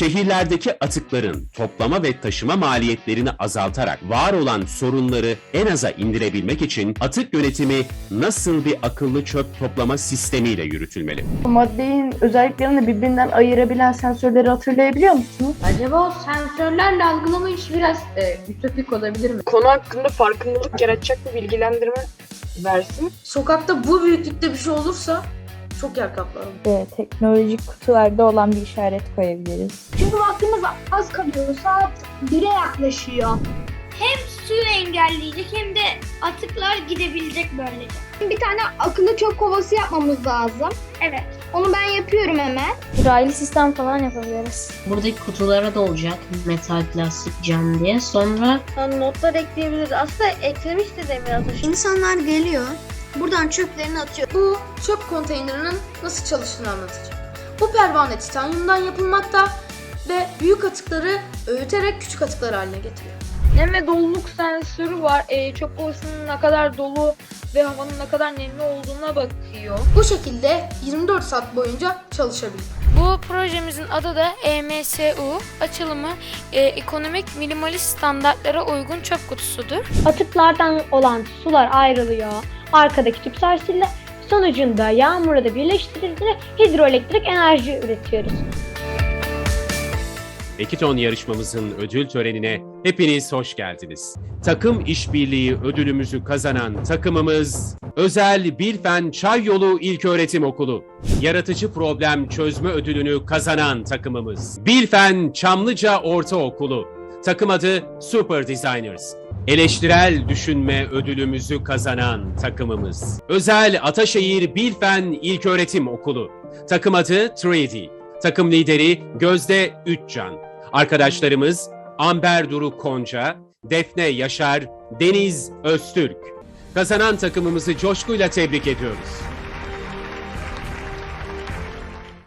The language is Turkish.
şehirlerdeki atıkların toplama ve taşıma maliyetlerini azaltarak var olan sorunları en aza indirebilmek için atık yönetimi nasıl bir akıllı çöp toplama sistemiyle yürütülmeli? Maddenin özelliklerini birbirinden ayırabilen sensörleri hatırlayabiliyor musunuz? Acaba o sensörlerle algılama işi biraz e, ütopik olabilir mi? Konu hakkında farkındalık yaratacak bir bilgilendirme versin. Sokakta bu büyüklükte bir şey olursa çok yer kaplarım. Ve teknolojik kutularda olan bir işaret koyabiliriz. Çünkü vaktimiz az kalıyor. Saat 1'e yaklaşıyor. suyu engelleyecek hem de atıklar gidebilecek böylece. Bir tane akıllı çöp kovası yapmamız lazım. Evet. Onu ben yapıyorum hemen. Raylı sistem falan yapabiliriz. Buradaki kutulara da olacak metal, plastik, cam diye. Sonra notlar ekleyebiliriz. Aslında eklemişti Demir Ataş. İnsanlar geliyor. Buradan çöplerini atıyor. Bu çöp konteynerinin nasıl çalıştığını anlatacağım. Bu pervane titanyumdan yapılmakta ve büyük atıkları öğüterek küçük atıklar haline getiriyor. Nem ve doluluk sensörü var. E, çöp kovasının ne kadar dolu ve havanın ne kadar nemli olduğuna bakıyor. Bu şekilde 24 saat boyunca çalışabilir. Bu projemizin adı da EMSU, açılımı e, Ekonomik Minimalist Standartlara Uygun Çöp Kutusudur. Atıklardan olan sular ayrılıyor. Arkadaki tüp sarsıyla sonucunda yağmurla da birleştirildiğinde hidroelektrik enerji üretiyoruz. Ekiton yarışmamızın ödül törenine hepiniz hoş geldiniz. Takım işbirliği ödülümüzü kazanan takımımız Özel Bilfen Çay Yolu İlköğretim Okulu. Yaratıcı problem çözme ödülünü kazanan takımımız Bilfen Çamlıca Ortaokulu. Takım adı Super Designers. Eleştirel düşünme ödülümüzü kazanan takımımız. Özel Ataşehir Bilfen İlköğretim Okulu. Takım adı 3D. Takım lideri Gözde Üçcan. Arkadaşlarımız Amber Duru Konca, Defne Yaşar, Deniz Öztürk. Kazanan takımımızı coşkuyla tebrik ediyoruz.